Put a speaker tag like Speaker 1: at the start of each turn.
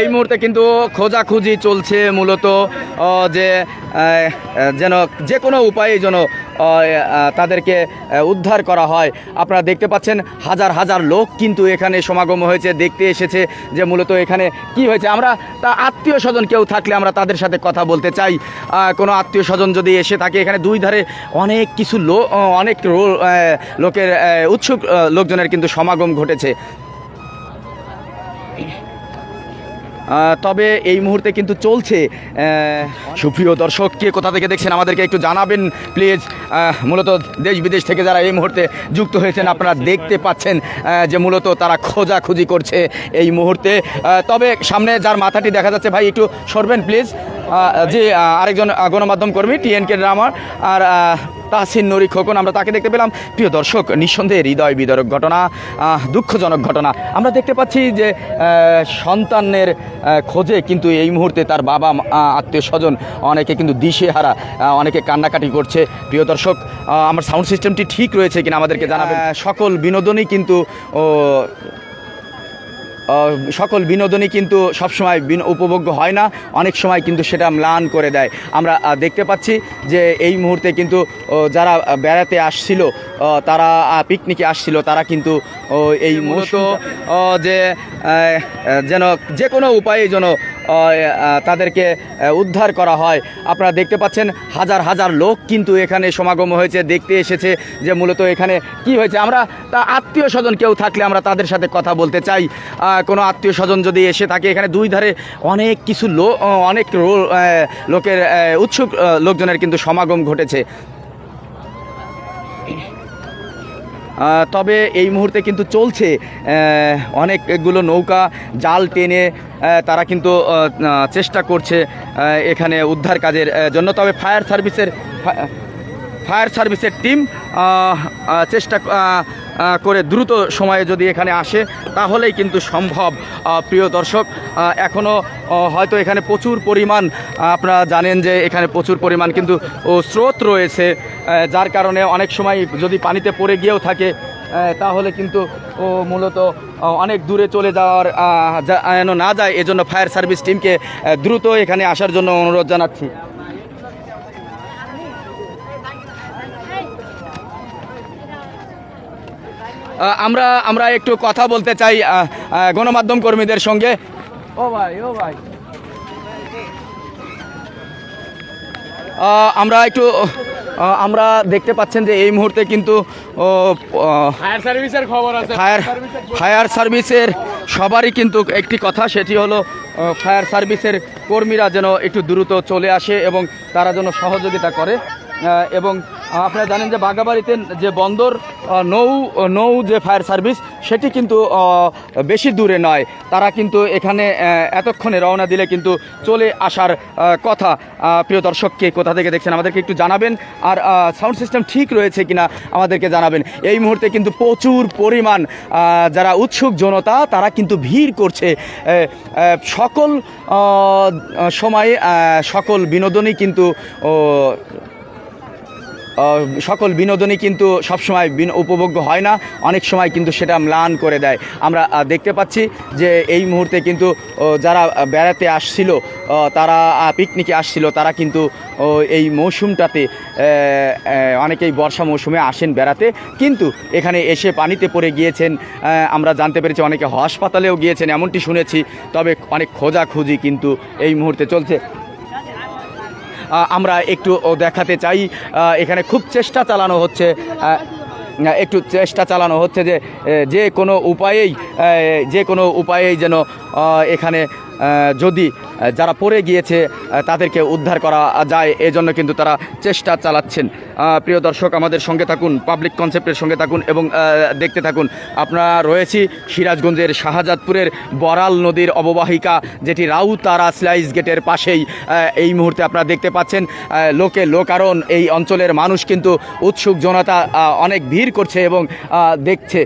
Speaker 1: এই মুহূর্তে কিন্তু খোঁজাখুঁজি চলছে মূলত যে যেন যে কোনো উপায়ে যেন তাদেরকে উদ্ধার করা হয়। আপনারা দেখতে পাচ্ছেন, হাজার হাজার লোক কিন্তু এখানে সমাগম হয়েছে, দেখতে এসেছে যে মূলত এখানে কি হয়েছে। আমরা তা আত্মীয় স্বজন কেউ থাকলে আমরা তাদের সাথে কথা বলতে চাই। কোনো আত্মীয় স্বজন যদি এসে থাকে, এখানে দুই ধারে অনেক কিছু লোক অনেক লোকের উৎসুক লোকজনের কিন্তু সমাগম ঘটেছে। তবে এই মুহূর্তে কিন্তু চলছে সুপ্রিয় দর্শক, কে কোথা থেকে দেখছেন আমাদেরকে একটু জানাবেন প্লিজ মূলত দেশ বিদেশ থেকে যারা এই মুহূর্তে যুক্ত হয়েছেন, আপনারা দেখতে পাচ্ছেন যে মূলত তারা খোঁজাখুঁজি করছে এই মুহূর্তে। তবে সামনে যার মাথাটি দেখা যাচ্ছে, ভাই, একটু সরবেন প্লিজ জি আহ, আরেকজন গণমাধ্যম কর্মী টিএনকে ড্রামার আর তাহসিন নুরি খোকন। আমরা তাকে দেখতে পেলাম। প্রিয় দর্শক নিঃসন্দেহে হৃদয় বিদরক ঘটনা দুঃখজনক ঘটনা। আমরা দেখতে পাচ্ছি যে সন্তানের খোঁজে কিন্তু এই মুহূর্তে তার বাবা আত্মীয় স্বজন অনেকে কিন্তু দিশেহারা অনেকে কান্নাকাটি করছে। প্রিয় দর্শক আমার সাউন্ড সিস্টেমটি ঠিক রয়েছে কিনা আমাদেরকে জানাবেন। সকল বিনোদনই কিন্তু সকল বিনোদনই কিন্তু সবসময় বিন- উপভোগ্য হয় না। অনেক সময় কিন্তু সেটা ম্লান করে দেয়। আমরা দেখতে পাচ্ছি যে এই মুহূর্তে কিন্তু যারা বেড়াতে আসছিল তারা পিকনিকে আসছিল তারা কিন্তু এই মূলত যে যেন যে কোনো উপায়ে যেন তাদেরকে উদ্ধার করা হয়। আপনারা দেখতে পাচ্ছেন, হাজার হাজার লোক কিন্তু এখানে সমাগম হয়েছে, দেখতে এসেছে যে মূলত এখানে কি হয়েছে। আমরা তা আত্মীয় স্বজন কেউ থাকলে আমরা তাদের সাথে কথা বলতে চাই। কোনো আত্মীয় স্বজন যদি এসে থাকে, এখানে দুই ধারে অনেক কিছু লোক অনেক লোকের উৎসুক লোকজনের কিন্তু সমাগম ঘটেছে। তবে এই মুহূর্তে কিন্তু চলছে অনেকগুলো নৌকা, জাল টেনে তারা কিন্তু চেষ্টা করছে এখানে উদ্ধার কাজের জন্য। তবে ফায়ার সার্ভিসের ফায়ার সার্ভিসের টিম চেষ্টা করে দ্রুত সময়ে যদি এখানে আসে, তাহলেই কিন্তু সম্ভব। প্রিয় দর্শক এখনও হয়তো এখানে প্রচুর পরিমাণ আপনারা জানেন যে এখানে প্রচুর পরিমাণ কিন্তু স্রোত রয়েছে যার কারণে অনেক সময় যদি পানিতে পড়ে গিয়েও থাকে তাহলে কিন্তু, ও, মূলত অনেক দূরে চলে যাওয়ার যেন না যায়, এজন্য ফায়ার সার্ভিস টিমকে দ্রুত এখানে আসার জন্য অনুরোধ জানাচ্ছি। আমরা আমরা একটু কথা বলতে চাই গণমাধ্যম কর্মীদের সঙ্গে। ও ভাই ও ভাই। আমরা একটু আমরা দেখতে পাচ্ছেন যে এই মুহূর্তে কিন্তু
Speaker 2: ফায়ার সার্ভিসের খবর আছে।
Speaker 1: ফায়ার ফায়ার সার্ভিসের সবারই কিন্তু একটি কথা সেটি হলো ফায়ার সার্ভিসের কর্মীরা যেন একটু দ্রুত চলে আসে এবং তারা যেন সহযোগিতা করে। এবং আপনারা জানেন যে বাগাবাড়িতে যে বন্দর নৌ নৌ যে ফায়ার সার্ভিস, সেটি কিন্তু বেশি দূরে নয়। তারা কিন্তু এখানে এতক্ষণে রওনা দিলে কিন্তু চলে আসার কথা। প্রিয় দর্শককে কোথা থেকে দেখছেন আমাদেরকে একটু জানাবেন। আর সাউন্ড সিস্টেম ঠিক রয়েছে কিনা আমাদেরকে জানাবেন। এই মুহূর্তে কিন্তু প্রচুর পরিমাণ যারা উৎসুক জনতা, তারা কিন্তু ভিড় করছে। সকল সময়ে সকল বিনোদনই কিন্তু সকল বিনোদনই কিন্তু সবসময় উপভোগ্য হয় না। অনেক সময় কিন্তু সেটা ম্লান করে দেয়। আমরা দেখতে পাচ্ছি যে এই মুহূর্তে কিন্তু যারা বেড়াতে আসছিল তারা পিকনিকে আসছিল, তারা কিন্তু এই মৌসুমটাতে অনেকেই বর্ষা মৌসুমে আসেন বেড়াতে। কিন্তু এখানে এসে পানিতে পড়ে গিয়েছেন আমরা জানতে পেরেছি অনেকে হাসপাতালেও গিয়েছেন, এমনটি শুনেছি। তবে অনেক খোঁজাখুঁজি কিন্তু এই মুহূর্তে চলছে। আমরা একটু দেখাতে চাই। এখানে খুব চেষ্টা চালানো হচ্ছে একটু চেষ্টা চালানো হচ্ছে যে যে কোনো উপায়েই যে কোনো উপায়েই যেন এখানে যদি যারা পড়ে গিয়েছে তাদেরকে উদ্ধার করা যায়, এজন্য কিন্তু তারা চেষ্টা চালাচ্ছেন। প্রিয় দর্শক, আমাদের সঙ্গে থাকুন পাবলিক কনসেপ্টের সঙ্গে থাকুন এবং দেখতে থাকুন। আপনারা রয়েছি সিরাজগঞ্জের শাহজাদপুরের বরাল নদীর অববাহিকা, যেটি রাউতারা স্লাইস গেটের পাশেই এই মুহূর্তে আপনারা দেখতে পাচ্ছেন লোকে লোকারণ, এই অঞ্চলের মানুষ কিন্তু উৎসুক জনতা অনেক ভিড় করছে এবং দেখছে।